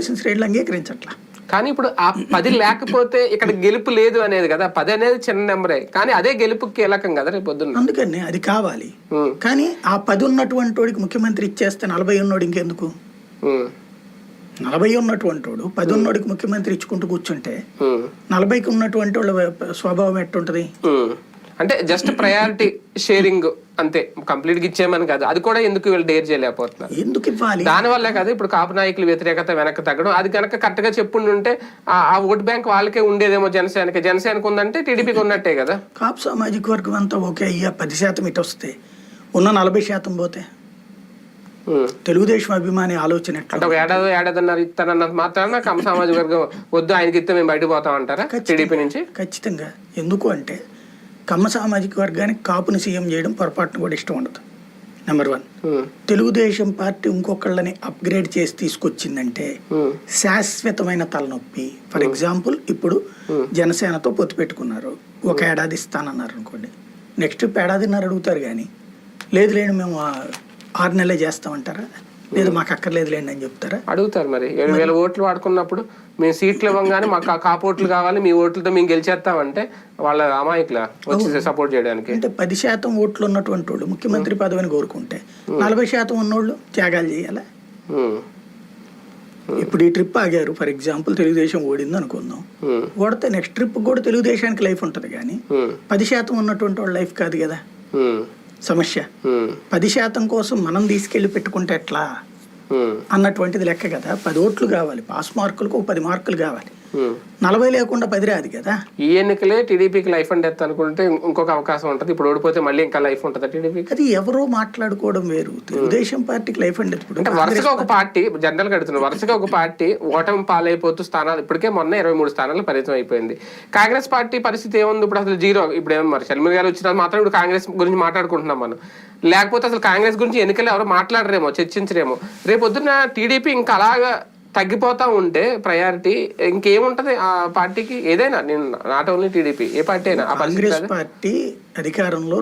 తెలుగుదేశం శ్రేణులు అంగీకరించట్లా. కానీ ఇప్పుడు ఆ పది లేకపోతే ఇక్కడ గెలుపు లేదు అనేది కదా పది అనేది చిన్న నెంబరే. కానీ అదే గెలుపు కీలకం కదా రేపు పొద్దున్న. అందుకని అది కావాలి. కానీ ఆ పది ఉన్నటువంటి వాడికి ముఖ్యమంత్రి ఇచ్చేస్తే నలభై ఉన్నోడు ఇంకెందుకు? నలభై ఉన్నటువంటి వాడు పది ఉన్నోడికి ముఖ్యమంత్రి ఇచ్చుకుంటూ కూర్చుంటే నలభైకి ఉన్నటువంటి వాళ్ళ స్వభావం ఎట్టుంటది. అంటే జస్ట్ ప్రయారిటీ షేరింగ్ అంతే కంప్లీట్గా ఇచ్చేయమని కాదు. అది కూడా ఎందుకు వీళ్ళు డేర్ చేయలేకపోతున్నారు? ఎందుకు ఇవ్వాలి? దాని వల్లే కదా ఇప్పుడు కాపు నాయకుల వ్యతిరేకత వెనక్కి తగ్గడం. అది కనుక కరెక్ట్గా చెప్పుండి ఆ ఆ ఓట్ బ్యాంక్ వాళ్ళకే ఉండేదేమో జనసేనకి. జనసేనకు ఉందంటే టీడీపీకి ఉన్నట్టే కదా. కాపు సామాజిక వర్గం అంతా ఓకే అయ్యా పది శాతం ఇటు వస్తే. ఉన్న నలభై శాతం పోతే. తెలుగుదేశం అభిమాని ఆలోచన అంటే ఒక ఏడాది ఏడాదిన్నర ఇస్తానన్నంత మాత్రాన కమ సామాజిక వర్గం వద్దు ఆయనకి ఇస్తే మేము బయటకు పోతాం అంటారా టీడీపీ నుంచి? ఖచ్చితంగా. ఎందుకు అంటే కమ్మ సామాజిక వర్గానికి కాపుని సీఎం చేయడం పొరపాటును కూడా ఇష్టం ఉండదు. Number one um, Telugu Desam party ఇంకొకళ్ళని అప్గ్రేడ్ చేసి తీసుకొచ్చిందంటే ఉమ్, శాశ్వతమైన తలనొప్పి. ఫర్ ఎగ్జాంపుల్ ఇప్పుడు జనసేనతో పొత్తు పెట్టుకున్నారు. ఒక ఏడాది ఇస్తానన్నారు అనుకోండి. నెక్స్ట్ ఏడాదిన్నర అడుగుతారు కానీ లేదు లేండి మేము ఆరు నెలలే చేస్తామంటారా? లేదు మాకు అక్కర్లేదు లేండి అని చెప్తారా? అడుగుతారు మరి. ఏడు వేల ఓట్లు వాడుకున్నప్పుడు మేము సీట్లు ఇవ్వగానే మాకు ఆ కాపు ఓట్లు కావాలి మీ ఓట్లతో మేము గెలిచేస్తామంటే వాళ్ళ అమాయకుల వచ్చి సపోర్ట్ చేయడానికి? అంటే పది శాతం ఓట్లు ఉన్నటువంటి వాళ్ళు ముఖ్యమంత్రి పదవిని కోరుకుంటే నలభై శాతం ఉన్నోళ్ళు త్యాగాలు చేయాలా? ఇప్పుడు ఈ ట్రిప్ ఆగారు. ఫర్ ఎగ్జాంపుల్ తెలుగుదేశం ఓడింది అనుకుందాం. ఓడితే నెక్స్ట్ ట్రిప్ కూడా తెలుగుదేశానికి లైఫ్ ఉంటుంది కానీ పది శాతం ఉన్నటువంటి వాళ్ళ లైఫ్ కాదు కదా? సమస్య. పది శాతం కోసం మనం తీసుకెళ్ళి పెట్టుకుంటే ఎట్లా? అన్నటువంటిది లెక్క కదా. పది ఓట్లు కావాలి. పాస్ మార్కులకు పది మార్కులు కావాలి. నలభై లేకుండా పది రాదు కదా. ఈ ఎన్నికలే టీడీపీకి లైఫ్ అండ్ డెత్ అనుకుంటే ఇంకొక అవకాశం ఉంటుంది. ఇప్పుడు ఓడిపోతే మళ్ళీ ఇంకా లైఫ్ ఉంటుందా టీడీపీకి? అది ఎవరో మాట్లాడుకోవడం వేరు. తెలుగుదేశం పార్టీకి లైఫ్ అండ్ అంటే వరుసగా ఒక పార్టీ. జనరల్గా అడుగుతున్నారు వరుసగా ఒక పార్టీ ఓటమి పాలైపోతూ స్థానాలు ఇప్పటికే మొన్న ఇరవై మూడు స్థానాలు పరిమితం అయిపోయింది. కాంగ్రెస్ పార్టీ పరిస్థితి ఏముంది? ఇప్పుడు అసలు జీరో ఇప్పుడు ఏం మరి షర్మిల గారు వచ్చిన మాత్రం ఇప్పుడు కాంగ్రెస్ గురించి మాట్లాడుకుంటున్నాం మనం. లేకపోతే అసలు కాంగ్రెస్ గురించి ఎన్నికలు ఎవరు మాట్లాడరేమో చర్చించరేమో. రేపు పొద్దున్న టీడీపీ ఇంకా అలాగా తగ్గిపోతా ఉంటే ప్రయారిటీ ఇంకేముంటది? ఆ పార్టీకి ఏదైనా నేను నాట్ ఓన్లీ టీడీపీ ఏ పార్టీ అయినా కాంగ్రెస్ పార్టీ అధికారంలో